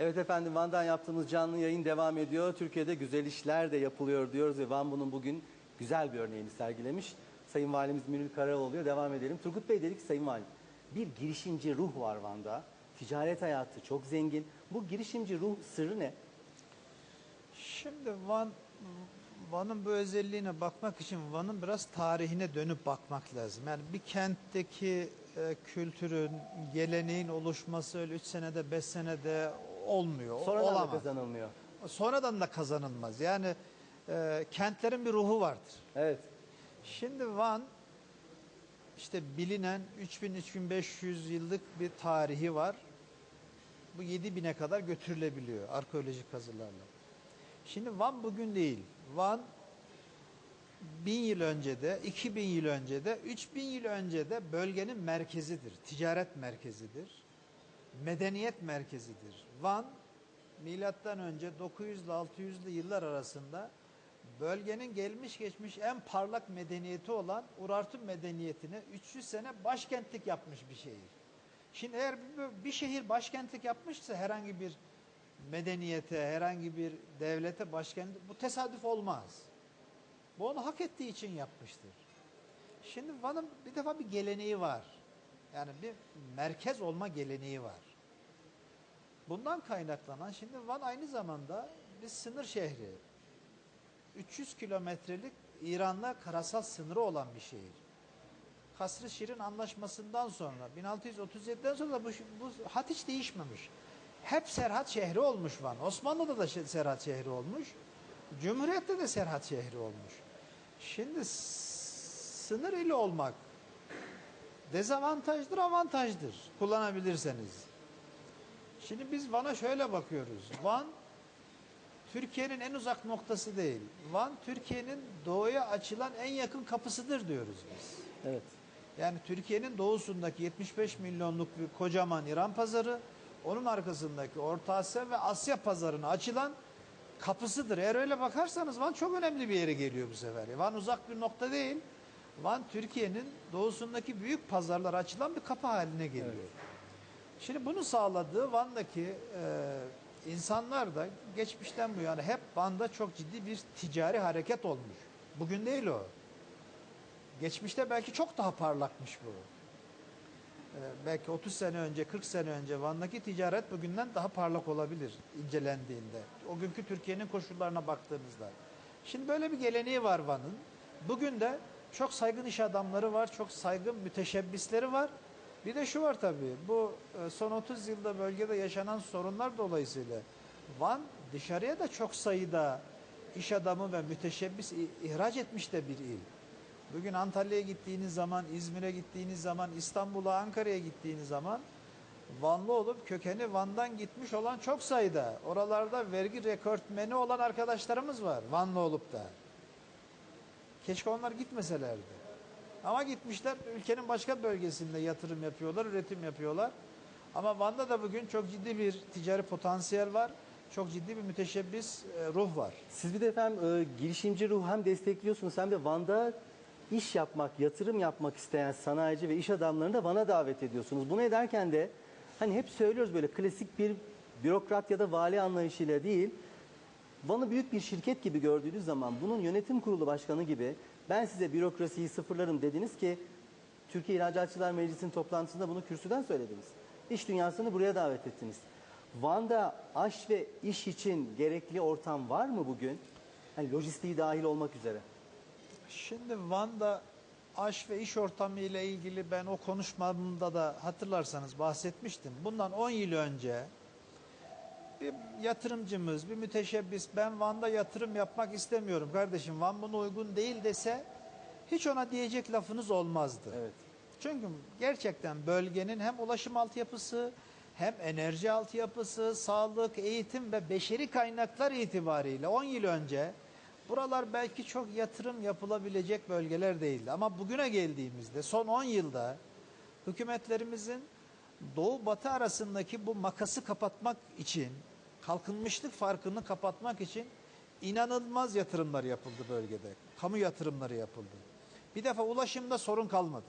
Evet efendim Van'dan yaptığımız canlı yayın devam ediyor. Türkiye'de güzel işler de yapılıyor diyoruz ve Van bunun bugün güzel bir örneğini sergilemiş. Sayın Valimiz Münir Karaoğlu'ya devam edelim. Turgut Bey dedik Sayın Valim, bir girişimci ruh var Van'da. Ticaret hayatı çok zengin. Bu girişimci ruh sırrı ne? Şimdi Van Van'ın bu özelliğine bakmak için Van'ın biraz tarihine dönüp bakmak lazım. Yani bir kentteki e, kültürün, geleneğin oluşması öyle 3 senede 5 senede olmuyor. Sonradan da olamaz. kazanılmıyor. Sonradan da kazanılmaz. Yani e, kentlerin bir ruhu vardır. Evet. Şimdi Van işte bilinen 3000-3500 yıllık bir tarihi var. Bu 7000'e kadar götürülebiliyor arkeolojik kazılarla. Şimdi Van bugün değil. Van 1000 yıl önce de, 2000 yıl önce de, 3000 yıl önce de bölgenin merkezidir. Ticaret merkezidir. Medeniyet merkezidir. Van milattan önce 900 ile 600'lü yıllar arasında bölgenin gelmiş geçmiş en parlak medeniyeti olan Urartu medeniyetine 300 sene başkentlik yapmış bir şehir. Şimdi eğer bir şehir başkentlik yapmışsa herhangi bir medeniyete, herhangi bir devlete başkent bu tesadüf olmaz. Bu onu hak ettiği için yapmıştır. Şimdi Van'ın bir defa bir geleneği var. Yani bir merkez olma geleneği var. Bundan kaynaklanan şimdi Van aynı zamanda bir sınır şehri. 300 kilometrelik İran'la karasal sınırı olan bir şehir. Kasr-ı Şirin anlaşmasından sonra 1637'den sonra da bu, bu hat hiç değişmemiş. Hep Serhat şehri olmuş Van. Osmanlı'da da Serhat şehri olmuş. Cumhuriyet'te de Serhat şehri olmuş. Şimdi sınır ili olmak dezavantajdır, avantajdır kullanabilirseniz. Şimdi biz Van'a şöyle bakıyoruz. Van Türkiye'nin en uzak noktası değil. Van Türkiye'nin doğuya açılan en yakın kapısıdır diyoruz biz. Evet. Yani Türkiye'nin doğusundaki 75 milyonluk bir kocaman İran pazarı, onun arkasındaki Orta Asya ve Asya pazarına açılan kapısıdır. Eğer öyle bakarsanız Van çok önemli bir yere geliyor bu sefer. Van uzak bir nokta değil. Van Türkiye'nin doğusundaki büyük pazarlar açılan bir kapı haline geliyor. Şimdi bunu sağladığı Van'daki e, insanlar da geçmişten bu yana hep Van'da çok ciddi bir ticari hareket olmuş. Bugün değil o. Geçmişte belki çok daha parlakmış bu. Ee, belki 30 sene önce, 40 sene önce Van'daki ticaret bugünden daha parlak olabilir incelendiğinde. O günkü Türkiye'nin koşullarına baktığınızda. Şimdi böyle bir geleneği var Van'ın. Bugün de çok saygın iş adamları var, çok saygın müteşebbisleri var. Bir de şu var tabii, bu e, son 30 yılda bölgede yaşanan sorunlar dolayısıyla Van dışarıya da çok sayıda iş adamı ve müteşebbis ihraç etmiş de bir il. Bugün Antalya'ya gittiğiniz zaman, İzmir'e gittiğiniz zaman, İstanbul'a, Ankara'ya gittiğiniz zaman Vanlı olup kökeni Van'dan gitmiş olan çok sayıda. Oralarda vergi rekortmeni olan arkadaşlarımız var Vanlı olup da. Keşke onlar gitmeselerdi. Ama gitmişler ülkenin başka bölgesinde yatırım yapıyorlar, üretim yapıyorlar. Ama Van'da da bugün çok ciddi bir ticari potansiyel var. Çok ciddi bir müteşebbis e, ruh var. Siz bir de efendim e, girişimci ruh hem destekliyorsunuz hem de Van'da iş yapmak, yatırım yapmak isteyen sanayici ve iş adamlarını da Van'a davet ediyorsunuz. Bunu ederken de hani hep söylüyoruz böyle klasik bir bürokrat ya da vali anlayışıyla değil, Van'ı büyük bir şirket gibi gördüğünüz zaman bunun yönetim kurulu başkanı gibi ben size bürokrasiyi sıfırlarım dediniz ki Türkiye İhracatçılar Meclisi'nin toplantısında bunu kürsüden söylediniz. İş dünyasını buraya davet ettiniz. Van'da aş ve iş için gerekli ortam var mı bugün? Hani lojistiği dahil olmak üzere. Şimdi Van'da aş ve iş ortamı ile ilgili ben o konuşmamda da hatırlarsanız bahsetmiştim. Bundan 10 yıl önce bir yatırımcımız, bir müteşebbis ben Van'da yatırım yapmak istemiyorum kardeşim Van buna uygun değil dese hiç ona diyecek lafınız olmazdı. Evet. Çünkü gerçekten bölgenin hem ulaşım altyapısı hem enerji altyapısı, sağlık, eğitim ve beşeri kaynaklar itibariyle 10 yıl önce buralar belki çok yatırım yapılabilecek bölgeler değildi. Ama bugüne geldiğimizde son 10 yılda hükümetlerimizin doğu batı arasındaki bu makası kapatmak için, kalkınmışlık farkını kapatmak için inanılmaz yatırımlar yapıldı bölgede. Kamu yatırımları yapıldı. Bir defa ulaşımda sorun kalmadı.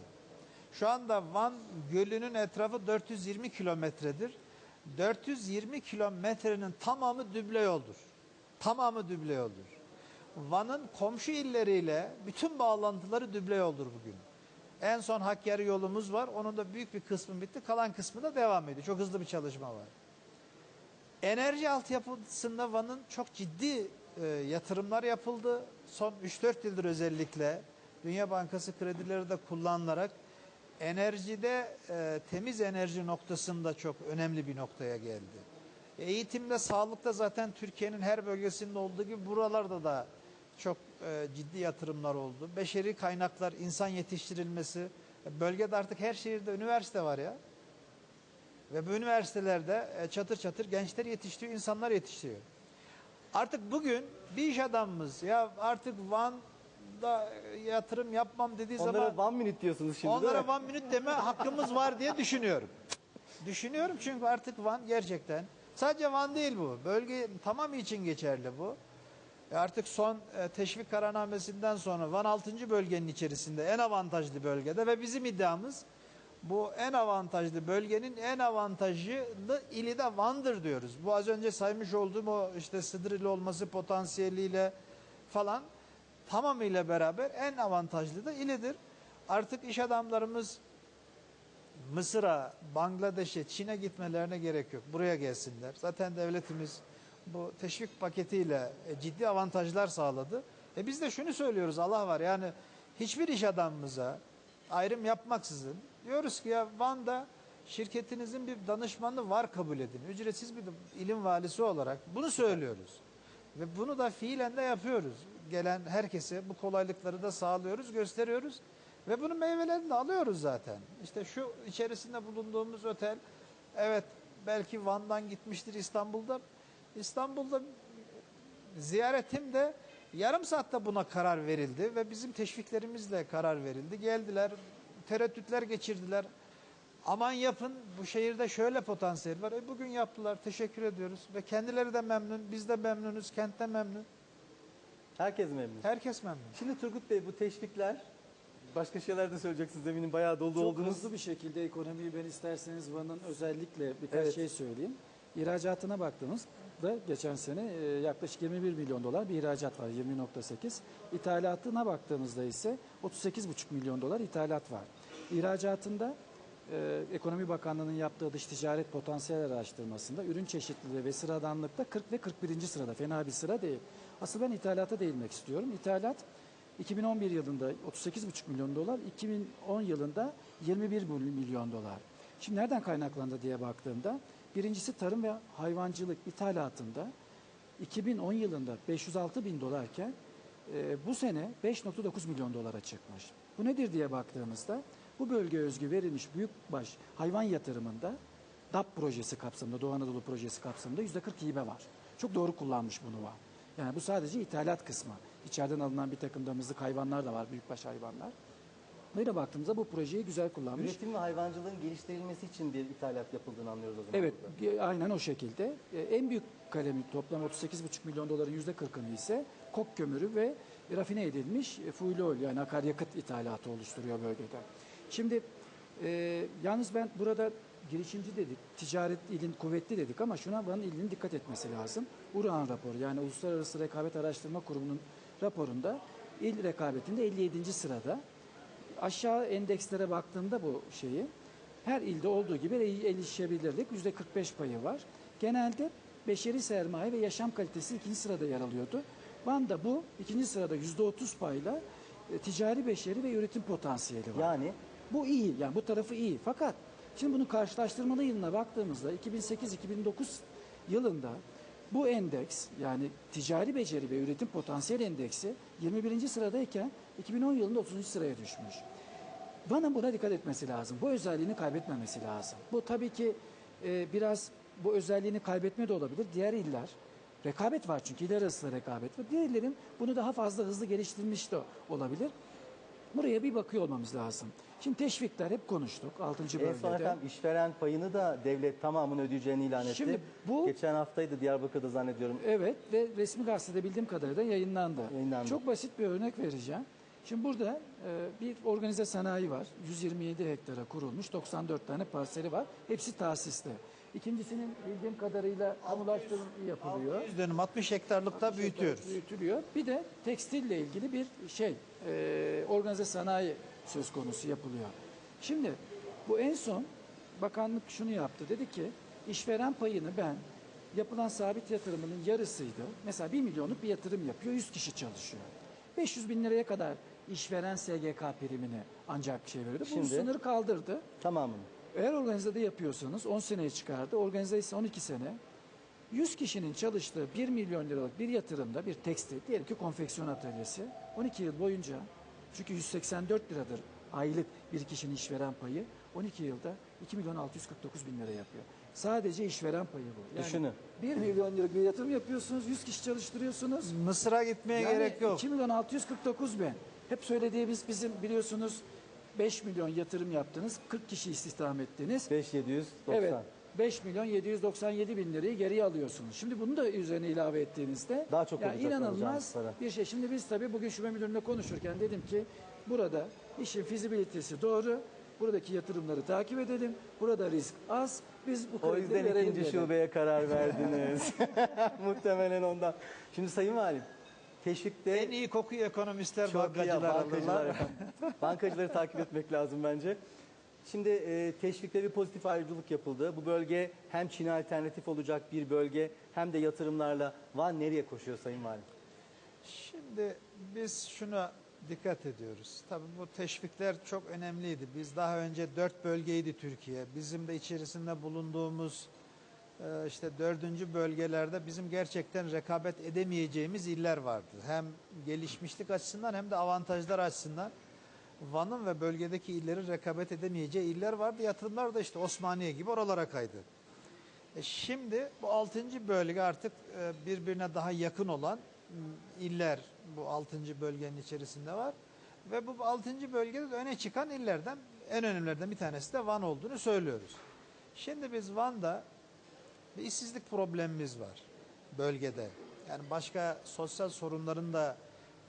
Şu anda Van Gölü'nün etrafı 420 kilometredir. 420 kilometrenin tamamı düble yoldur. Tamamı düble yoldur. Van'ın komşu illeriyle bütün bağlantıları düble yoldur bugün. En son Hakkari yolumuz var. Onun da büyük bir kısmı bitti. Kalan kısmı da devam ediyor. Çok hızlı bir çalışma var. Enerji altyapısında Van'ın çok ciddi e, yatırımlar yapıldı. Son 3-4 yıldır özellikle Dünya Bankası kredileri de kullanılarak enerjide e, temiz enerji noktasında çok önemli bir noktaya geldi. Eğitimde, sağlıkta zaten Türkiye'nin her bölgesinde olduğu gibi buralarda da çok e, ciddi yatırımlar oldu. Beşeri kaynaklar, insan yetiştirilmesi. E, Bölgede artık her şehirde üniversite var ya. Ve bu üniversitelerde e, çatır çatır gençler yetiştiriyor, insanlar yetiştiriyor. Artık bugün bir iş adamımız ya artık Van'da e, yatırım yapmam dediği zaman Onlara one minute diyorsunuz şimdi onlara mi? Van minüt deme hakkımız var diye düşünüyorum. Düşünüyorum çünkü artık Van gerçekten sadece Van değil bu. Bölge tamamı için geçerli bu. E Artık son e, teşvik kararnamesinden sonra Van 6. bölgenin içerisinde en avantajlı bölgede ve bizim iddiamız bu en avantajlı bölgenin en avantajlı ili de Van'dır diyoruz. Bu az önce saymış olduğum o işte Sıdırili olması potansiyeliyle falan tamamıyla beraber en avantajlı da ilidir. Artık iş adamlarımız Mısır'a, Bangladeş'e, Çin'e gitmelerine gerek yok. Buraya gelsinler. Zaten devletimiz bu teşvik paketiyle e, ciddi avantajlar sağladı. E biz de şunu söylüyoruz Allah var yani hiçbir iş adamımıza ayrım yapmaksızın diyoruz ki ya Van'da şirketinizin bir danışmanı var kabul edin. Ücretsiz bir ilim valisi olarak bunu söylüyoruz. Ve bunu da fiilen de yapıyoruz. Gelen herkese bu kolaylıkları da sağlıyoruz, gösteriyoruz. Ve bunun meyvelerini de alıyoruz zaten. İşte şu içerisinde bulunduğumuz otel, evet belki Van'dan gitmiştir İstanbul'da. İstanbul'da ziyaretimde yarım saatte buna karar verildi ve bizim teşviklerimizle karar verildi. Geldiler, tereddütler geçirdiler. Aman yapın bu şehirde şöyle potansiyel var. E bugün yaptılar. Teşekkür ediyoruz. Ve kendileri de memnun. Biz de memnunuz. Kent de memnun. Herkes memnun. Herkes memnun. Şimdi Turgut Bey bu teşvikler başka şeyler de söyleyeceksiniz eminim bayağı dolu Çok oldunuz. hızlı bir şekilde ekonomiyi ben isterseniz Van'ın özellikle birkaç Evet. şey söyleyeyim. İhracatına baktığımızda geçen sene e, yaklaşık 21 milyon dolar bir ihracat var 20.8. İthalatına baktığımızda ise 38,5 milyon dolar ithalat var. İhracatında e, Ekonomi Bakanlığı'nın yaptığı dış ticaret potansiyel araştırmasında ürün çeşitliliği ve sıradanlıkta 40 ve 41. sırada fena bir sıra değil. Asıl ben ithalata değinmek istiyorum. İthalat 2011 yılında 38,5 milyon dolar, 2010 yılında 21 milyon dolar. Şimdi nereden kaynaklandı diye baktığımda birincisi tarım ve hayvancılık ithalatında 2010 yılında 506 bin dolarken e, bu sene 5.9 milyon dolara çıkmış. Bu nedir diye baktığımızda bu bölgeye özgü verilmiş büyükbaş hayvan yatırımında DAP projesi kapsamında, Doğu Anadolu projesi kapsamında %40 hibe var. Çok doğru kullanmış bunu var. Yani bu sadece ithalat kısmı. İçeriden alınan bir takım damızlık hayvanlar da var, büyükbaş hayvanlar. Böyle baktığımızda bu projeyi güzel kullanmış. Üretim ve hayvancılığın geliştirilmesi için bir ithalat yapıldığını anlıyoruz o zaman. Evet, burada. aynen o şekilde. E, En büyük kalemi toplam 38,5 milyon doların %40'ını ise kok kömürü ve rafine edilmiş e, fuel oil yani akaryakıt ithalatı oluşturuyor bölgede. Şimdi e, yalnız ben burada girişimci dedik, ticaret ilin kuvvetli dedik ama şuna Van'ın ilinin dikkat etmesi lazım. URAN raporu yani Uluslararası Rekabet Araştırma Kurumu'nun raporunda il rekabetinde 57. sırada aşağı endekslere baktığımda bu şeyi her ilde olduğu gibi erişebilirlik yüzde 45 payı var. Genelde beşeri sermaye ve yaşam kalitesi ikinci sırada yer alıyordu. Van'da bu ikinci sırada yüzde 30 payla e, ticari beşeri ve üretim potansiyeli var. Yani Bu iyi yani bu tarafı iyi. Fakat şimdi bunun karşılaştırmalı yılına baktığımızda 2008-2009 yılında bu endeks yani ticari beceri ve üretim potansiyel endeksi 21. sıradayken 2010 yılında 30. sıraya düşmüş. Van'ın buna dikkat etmesi lazım. Bu özelliğini kaybetmemesi lazım. Bu tabii ki e, biraz bu özelliğini kaybetme de olabilir. Diğer iller rekabet var çünkü iller arasında rekabet var. Diğer illerin bunu daha fazla hızlı geliştirmiş de olabilir. Buraya bir bakıyor olmamız lazım. Şimdi teşvikler hep konuştuk 6. en son bölgede. efendim işveren payını da devlet tamamını ödeyeceğini ilan etti. Şimdi bu- Geçen haftaydı Diyarbakır'da zannediyorum. Evet ve resmi gazetede bildiğim kadarıyla yayınlandı. Yayınlandı. Çok basit bir örnek vereceğim. Şimdi burada e, bir organize sanayi var. 127 hektara kurulmuş. 94 tane parseli var. Hepsi tahsisli. İkincisinin bildiğim kadarıyla kamulaştırma yapılıyor. 100 dönüm 60 hektarlıkta büyütüyoruz. Büyütülüyor. Bir de tekstille ilgili bir şey, e, organize sanayi söz konusu yapılıyor. Şimdi bu en son bakanlık şunu yaptı. Dedi ki işveren payını ben yapılan sabit yatırımının yarısıydı. Mesela 1 milyonluk bir yatırım yapıyor, 100 kişi çalışıyor. 500 bin liraya kadar işveren SGK primini ancak şey veriyordu. Şimdi- sınırı kaldırdı. Tamamını. Eğer organizede yapıyorsanız 10 seneye çıkardı. Organize ise 12 sene. 100 kişinin çalıştığı 1 milyon liralık bir yatırımda bir tekstil, diyelim ki konfeksiyon atölyesi 12 yıl boyunca çünkü 184 liradır aylık bir kişinin işveren payı 12 yılda 2 milyon 649 bin lira yapıyor. Sadece işveren payı bu. Yani Düşünün. 1 milyon liralık bir yatırım yapıyorsunuz, 100 kişi çalıştırıyorsunuz. Mısır'a gitmeye Yani gerek yok. 2 milyon 649 bin. Hep söylediğimiz bizim biliyorsunuz 5 milyon yatırım yaptınız, 40 kişi istihdam ettiniz. 5790. Evet. 5 milyon 797 bin lirayı geriye alıyorsunuz. Şimdi bunu da üzerine ilave ettiğinizde Daha çok yani inanılmaz bir şey. Şimdi biz tabii bugün şube müdürüne konuşurken dedim ki burada işin fizibilitesi doğru. Buradaki yatırımları takip edelim. Burada risk az. Biz bu O yüzden ikinci dedim. şubeye karar verdiniz. Muhtemelen ondan. Şimdi Sayın Valim, teşvikte En iyi kokuyu ekonomistler, bankacılar bankacılar alırlar. Bankacıları takip etmek lazım bence. Şimdi e, teşvikte bir pozitif ayrıcalık yapıldı. Bu bölge hem Çin'e alternatif olacak bir bölge hem de yatırımlarla Van nereye koşuyor Sayın Valim? Şimdi biz şuna dikkat ediyoruz. Tabii bu teşvikler çok önemliydi. Biz daha önce dört bölgeydi Türkiye. Bizim de içerisinde bulunduğumuz e, işte dördüncü bölgelerde bizim gerçekten rekabet edemeyeceğimiz iller vardı. Hem gelişmişlik açısından hem de avantajlar açısından. Van'ın ve bölgedeki illerin rekabet edemeyeceği iller vardı. Yatırımlar da işte Osmaniye gibi oralara kaydı. E şimdi bu altıncı bölge artık e, birbirine daha yakın olan m, iller bu altıncı bölgenin içerisinde var. Ve bu altıncı bölgede de öne çıkan illerden en önemlilerden bir tanesi de Van olduğunu söylüyoruz. Şimdi biz Van'da bir işsizlik problemimiz var bölgede. Yani başka sosyal sorunların da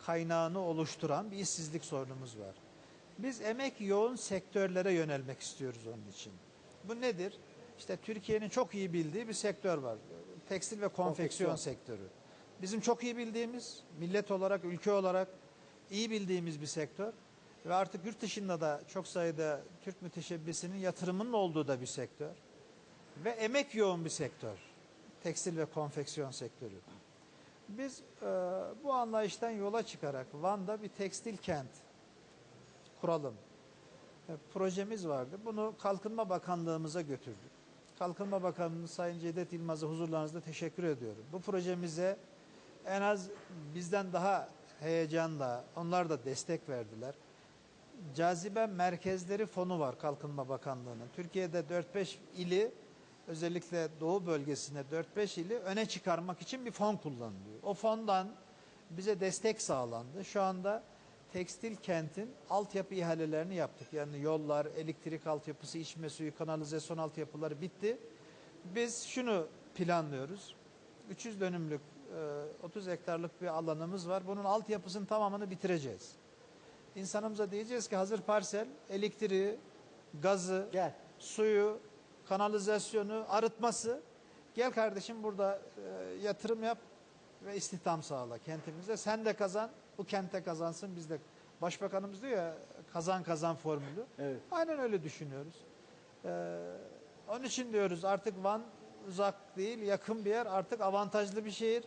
kaynağını oluşturan bir işsizlik sorunumuz var. Biz emek yoğun sektörlere yönelmek istiyoruz onun için. Bu nedir? İşte Türkiye'nin çok iyi bildiği bir sektör var. Tekstil ve konfeksiyon, Konfeksiyon. sektörü. Bizim çok iyi bildiğimiz, millet olarak, ülke olarak iyi bildiğimiz bir sektör. Ve artık yurt dışında da çok sayıda Türk müteşebbisinin yatırımının olduğu da bir sektör. Ve emek yoğun bir sektör. Tekstil ve konfeksiyon sektörü. Biz e, bu anlayıştan yola çıkarak Van'da bir tekstil kent kuralım. E, projemiz vardı. Bunu Kalkınma Bakanlığımıza götürdük. Kalkınma Bakanlığı Sayın Cevdet Yılmaz'a huzurlarınızda teşekkür ediyorum. Bu projemize en az bizden daha heyecanla onlar da destek verdiler. Cazibe Merkezleri Fonu var Kalkınma Bakanlığı'nın. Türkiye'de 4-5 ili özellikle Doğu bölgesinde 4-5 ili öne çıkarmak için bir fon kullanılıyor. O fondan bize destek sağlandı. Şu anda tekstil kentin altyapı ihalelerini yaptık. Yani yollar, elektrik altyapısı, içme suyu, kanalizasyon altyapıları bitti. Biz şunu planlıyoruz. 300 dönümlük, e, 30 hektarlık bir alanımız var. Bunun altyapısının tamamını bitireceğiz. İnsanımıza diyeceğiz ki hazır parsel, elektriği, gazı, Gel. suyu, kanalizasyonu, arıtması. Gel kardeşim burada e, yatırım yap ve istihdam sağla kentimizde. Sen de kazan, bu kente kazansın biz de. Başbakanımız diyor ya kazan kazan formülü. Evet. Aynen öyle düşünüyoruz. Ee, onun için diyoruz artık Van uzak değil yakın bir yer artık avantajlı bir şehir.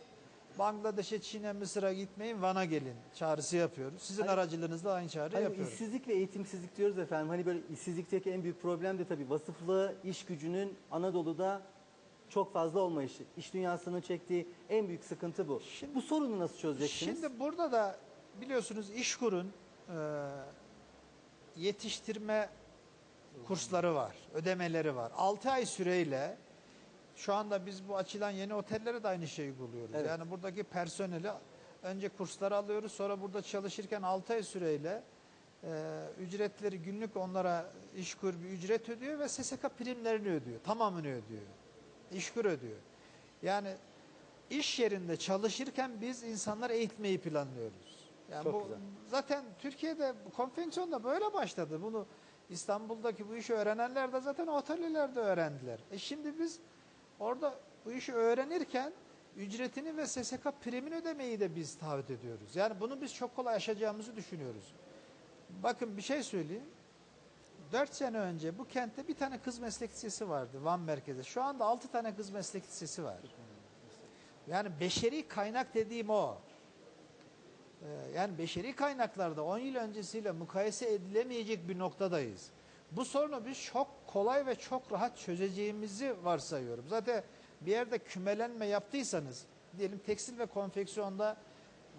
Bangladeş'e, Çin'e, Mısır'a gitmeyin Van'a gelin çağrısı yapıyoruz. Sizin Hani- aracılığınızla aynı çağrı Hani yapıyoruz. işsizlik ve eğitimsizlik diyoruz efendim. Hani böyle işsizlikteki en büyük problem de tabii vasıflı iş gücünün Anadolu'da çok fazla olmayışı. İş dünyasının çektiği en büyük sıkıntı bu. Şimdi- bu sorunu nasıl çözeceksiniz? Şimdi burada da biliyorsunuz İşkur'un e, yetiştirme kursları var, ödemeleri var. 6 ay süreyle şu anda biz bu açılan yeni otellere de aynı şeyi uyguluyoruz. Evet. Yani buradaki personeli önce kursları alıyoruz sonra burada çalışırken 6 ay süreyle e, ücretleri günlük onlara İşkur bir ücret ödüyor ve SSK primlerini ödüyor. Tamamını ödüyor. İşkur ödüyor. Yani iş yerinde çalışırken biz insanları eğitmeyi planlıyoruz. Yani Çok bu güzel. zaten Türkiye'de bu konfeksiyon da böyle başladı. Bunu İstanbul'daki bu işi öğrenenler de zaten o atölyelerde öğrendiler. E şimdi biz orada bu işi öğrenirken ücretini ve SSK primini ödemeyi de biz taahhüt ediyoruz. Yani bunu biz çok kolay aşacağımızı düşünüyoruz. Bakın bir şey söyleyeyim. 4 sene önce bu kentte bir tane kız meslek lisesi vardı Van merkezde. Şu anda 6 tane kız meslek lisesi var. Yani beşeri kaynak dediğim o. Ee, Yani beşeri kaynaklarda 10 yıl öncesiyle mukayese edilemeyecek bir noktadayız. Bu sorunu biz çok kolay ve çok rahat çözeceğimizi varsayıyorum. Zaten bir yerde kümelenme yaptıysanız, diyelim tekstil ve konfeksiyonda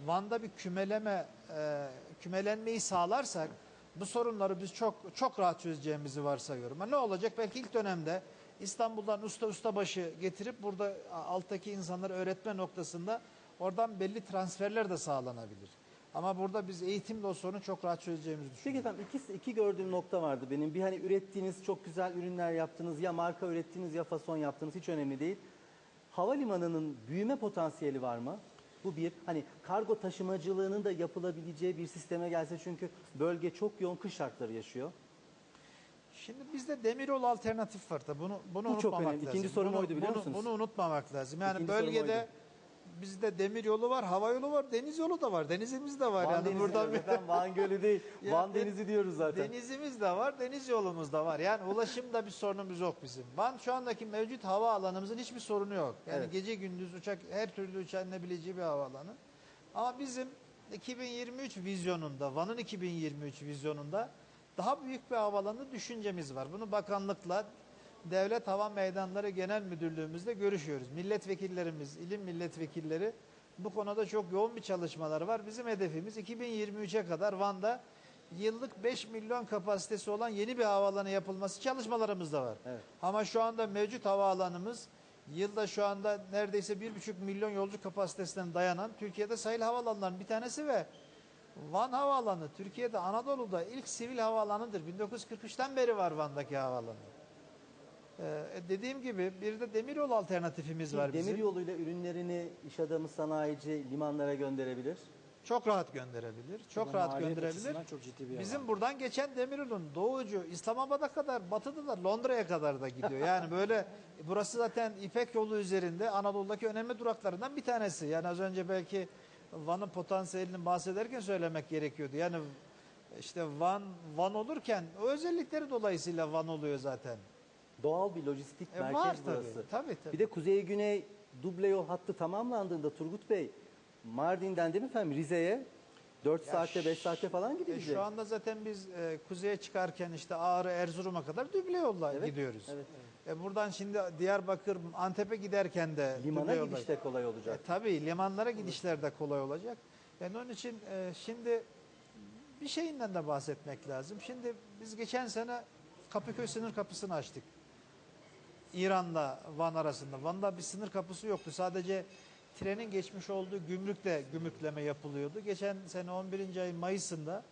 Van'da bir kümeleme, e, kümelenmeyi sağlarsak bu sorunları biz çok çok rahat çözeceğimizi varsayıyorum. Ne olacak? Belki ilk dönemde İstanbul'dan usta ustabaşı getirip burada alttaki insanları öğretme noktasında oradan belli transferler de sağlanabilir. Ama burada biz eğitimle o sorunu çok rahat çözeceğimizi Peki düşünüyorum. efendim iki, iki gördüğüm nokta vardı benim. Bir hani ürettiğiniz çok güzel ürünler yaptınız ya marka ürettiniz ya fason yaptınız hiç önemli değil. Havalimanının büyüme potansiyeli var mı? Bu bir. Hani kargo taşımacılığının da yapılabileceği bir sisteme gelse çünkü bölge çok yoğun kış şartları yaşıyor. Şimdi bizde demiryolu alternatif var da bunu bunu Bu çok unutmamak önemli. lazım. İkinci sorum bunu, oydu biliyor bunu, musunuz? Bunu unutmamak lazım. Yani İkinci sorum bölgede oydu. Bizde demiryolu var, hava yolu var, deniz yolu da var. Denizimiz de var. Van yani Denizi buradan efendim, Van Gölü değil. Ya Van de- Denizi diyoruz zaten. Denizimiz de var, deniz yolumuz da var. Yani ulaşımda bir sorunumuz yok bizim. Van şu andaki mevcut hava alanımızın hiçbir sorunu yok. Yani Evet. gece gündüz uçak her türlü uçabilebileceği bir havaalanı. Ama bizim 2023 vizyonunda, Van'ın 2023 vizyonunda daha büyük bir havaalanı düşüncemiz var. Bunu bakanlıkla Devlet Hava Meydanları Genel Müdürlüğümüzde görüşüyoruz. Milletvekillerimiz, ilim milletvekilleri bu konuda çok yoğun bir çalışmaları var. Bizim hedefimiz 2023'e kadar Van'da yıllık 5 milyon kapasitesi olan yeni bir havaalanı yapılması çalışmalarımız da var. Evet. Ama şu anda mevcut havaalanımız yılda şu anda neredeyse 1,5 milyon yolcu kapasitesinden dayanan Türkiye'de sahil havaalanlarının bir tanesi ve Van Havaalanı Türkiye'de Anadolu'da ilk sivil havaalanıdır. 1943'ten beri var Van'daki havaalanı. Ee, dediğim gibi bir de demiryolu alternatifimiz var bizim. Demir yoluyla ürünlerini iş adamı, sanayici limanlara gönderebilir. Çok rahat gönderebilir. Çok Bu rahat maliyet gönderebilir. açısından Çok ciddi bir Bizim buradan geçen demiryolun doğucu İslamabad'a kadar, batıda da Londra'ya kadar da gidiyor. Yani böyle burası zaten İpek yolu üzerinde Anadolu'daki önemli duraklarından bir tanesi. Yani az önce belki Van'ın potansiyelini bahsederken söylemek gerekiyordu. Yani işte Van Van olurken o özellikleri dolayısıyla Van oluyor zaten. Doğal bir lojistik E, merkez var tabii, burası. tabii, tabii. Bir de kuzey güney duble yol hattı tamamlandığında Turgut Bey Mardin'den değil mi efendim Rize'ye 4 Ya saatte 5 ş- saatte falan E, gidilecek. şu anda zaten biz e, kuzeye çıkarken işte Ağrı, Erzurum'a kadar düble yolla Evet, gidiyoruz. evet. E, buradan şimdi Diyarbakır, Antep'e giderken de Limana düble yolla- gidiş de kolay E, olacak. tabii limanlara gidişler de kolay olacak. Yani onun için e, şimdi bir şeyinden de bahsetmek lazım. Şimdi biz geçen sene Kapıköy sınır kapısını açtık. İran'la Van arasında. Van'da bir sınır kapısı yoktu. Sadece trenin geçmiş olduğu gümrükle gümrükleme yapılıyordu. Geçen sene 11. ayın Mayıs'ında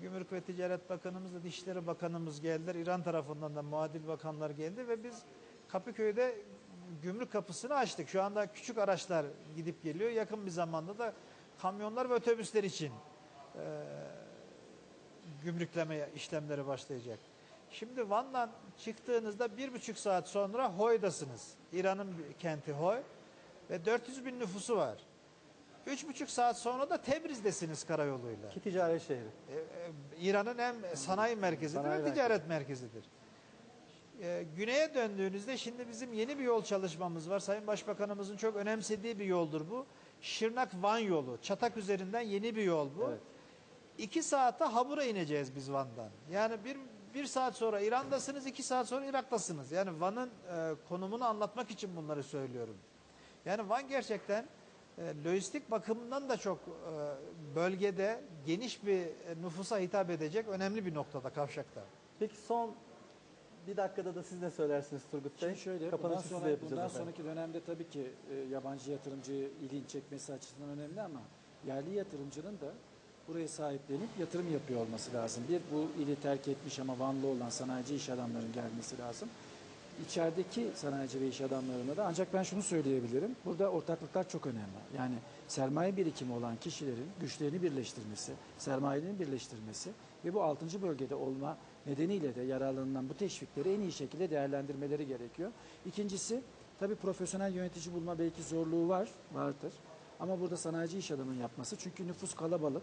Gümrük ve Ticaret Bakanımız da Dışişleri Bakanımız geldiler. İran tarafından da muadil bakanlar geldi ve biz Kapıköy'de gümrük kapısını açtık. Şu anda küçük araçlar gidip geliyor. Yakın bir zamanda da kamyonlar ve otobüsler için e, gümrükleme işlemleri başlayacak. Şimdi Van'dan çıktığınızda bir buçuk saat sonra Hoy'dasınız. İran'ın kenti Hoy ve 400 bin nüfusu var. Üç buçuk saat sonra da Tebriz'desiniz karayoluyla. Ki ticaret şehri. E, e, İran'ın hem sanayi merkezidir Sanayi hem ticaret merkezidir. E, güneye döndüğünüzde şimdi bizim yeni bir yol çalışmamız var. Sayın Başbakanımızın çok önemsediği bir yoldur bu. Şırnak-Van yolu. Çatak üzerinden yeni bir yol bu. Evet. İki saatte Habur'a ineceğiz biz Van'dan. Yani bir, bir saat sonra İran'dasınız, iki saat sonra Irak'tasınız. Yani Van'ın e, konumunu anlatmak için bunları söylüyorum. Yani Van gerçekten e, lojistik bakımından da çok e, bölgede geniş bir e, nüfusa hitap edecek önemli bir noktada Kavşak'ta. Peki son bir dakikada da siz ne söylersiniz Turgut Bey? Şimdi şöyle bundan, Kapanışı siz sonra, bundan efendim. sonraki dönemde tabii ki e, yabancı yatırımcı ilin çekmesi açısından önemli ama yerli yatırımcının da buraya sahiplenip yatırım yapıyor olması lazım. Bir bu ili terk etmiş ama Vanlı olan sanayici iş adamlarının gelmesi lazım. içerideki sanayici ve iş adamlarına da ancak ben şunu söyleyebilirim. Burada ortaklıklar çok önemli. Yani sermaye birikimi olan kişilerin güçlerini birleştirmesi, sermayelerini birleştirmesi ve bu 6. bölgede olma nedeniyle de yararlanılan bu teşvikleri en iyi şekilde değerlendirmeleri gerekiyor. İkincisi tabii profesyonel yönetici bulma belki zorluğu var, vardır. Ama burada sanayici iş adamının yapması çünkü nüfus kalabalık,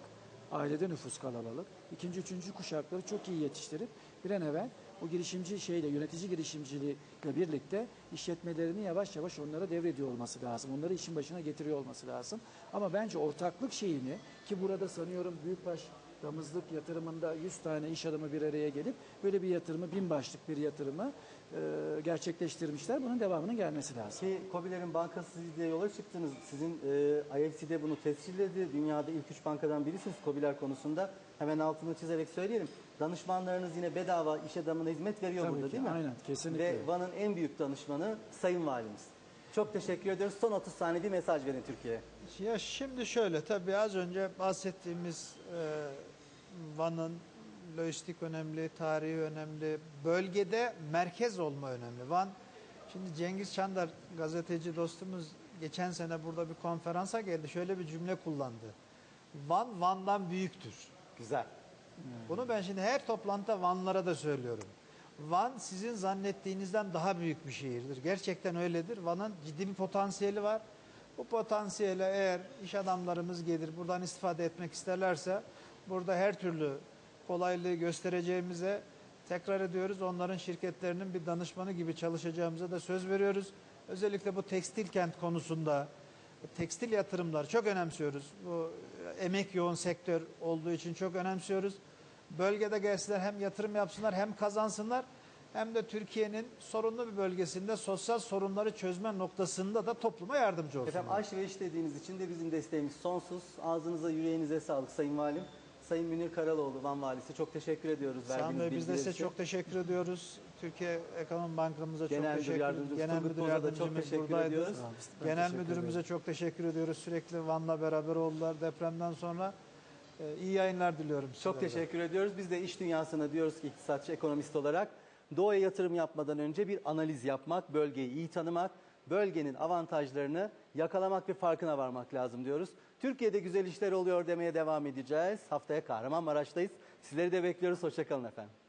ailede nüfus kalabalık. İkinci, üçüncü kuşakları çok iyi yetiştirip bir an evvel o girişimci şeyle, yönetici girişimcilikle birlikte işletmelerini yavaş yavaş onlara devrediyor olması lazım. Onları işin başına getiriyor olması lazım. Ama bence ortaklık şeyini ki burada sanıyorum büyükbaş damızlık yatırımında 100 tane iş adamı bir araya gelip böyle bir yatırımı, bin başlık bir yatırımı e, gerçekleştirmişler. Bunun devamının gelmesi lazım. Ki COBİ'lerin bankası diye yola çıktınız. Sizin e, IFC'de bunu tescilledi. Dünyada ilk üç bankadan birisiniz COBİ'ler konusunda. Hemen altını çizerek söyleyelim. Danışmanlarınız yine bedava iş adamına hizmet veriyor Tabii burada ki, değil mi? aynen, kesinlikle. Ve Van'ın en büyük danışmanı Sayın Valimiz. Çok teşekkür ediyoruz. Son 30 saniye bir mesaj verin Türkiye'ye. Ya şimdi şöyle tabii az önce bahsettiğimiz e, Van'ın lojistik önemli, tarihi önemli, bölgede merkez olma önemli. Van, şimdi Cengiz Çandar gazeteci dostumuz geçen sene burada bir konferansa geldi. Şöyle bir cümle kullandı. Van, Van'dan büyüktür. Güzel. Bunu ben şimdi her toplantıda Vanlara da söylüyorum. Van sizin zannettiğinizden daha büyük bir şehirdir. Gerçekten öyledir. Van'ın ciddi bir potansiyeli var. Bu potansiyele eğer iş adamlarımız gelir buradan istifade etmek isterlerse burada her türlü kolaylığı göstereceğimize tekrar ediyoruz. Onların şirketlerinin bir danışmanı gibi çalışacağımıza da söz veriyoruz. Özellikle bu tekstil kent konusunda tekstil yatırımları çok önemsiyoruz. Bu emek yoğun sektör olduğu için çok önemsiyoruz. Bölgede gelsinler hem yatırım yapsınlar hem kazansınlar hem de Türkiye'nin sorunlu bir bölgesinde sosyal sorunları çözme noktasında da topluma yardımcı olsunlar. Efendim aş ve iş dediğiniz için de bizim desteğimiz sonsuz. Ağzınıza yüreğinize sağlık Sayın Valim. Sayın Münir Karaloğlu Van Valisi çok teşekkür ediyoruz. Verdiğiniz Bey biz de size çok teşekkür ediyoruz. Türkiye Ekonomi Bankamıza Genel çok teşekkür Yardımcımız Genel Turgut Müdür da çok Yardımcımız teşekkür buradaydı. ediyoruz. Ben Genel teşekkür Müdürümüze ederim. çok teşekkür ediyoruz. Sürekli Van'la beraber oldular depremden sonra. Ee, iyi yayınlar diliyorum size. Çok de. teşekkür ediyoruz. Biz de iş dünyasına diyoruz ki iktisatçı, ekonomist olarak doğaya yatırım yapmadan önce bir analiz yapmak, bölgeyi iyi tanımak, bölgenin avantajlarını yakalamak ve farkına varmak lazım diyoruz. Türkiye'de güzel işler oluyor demeye devam edeceğiz. Haftaya Kahramanmaraş'tayız. Sizleri de bekliyoruz. Hoşçakalın efendim.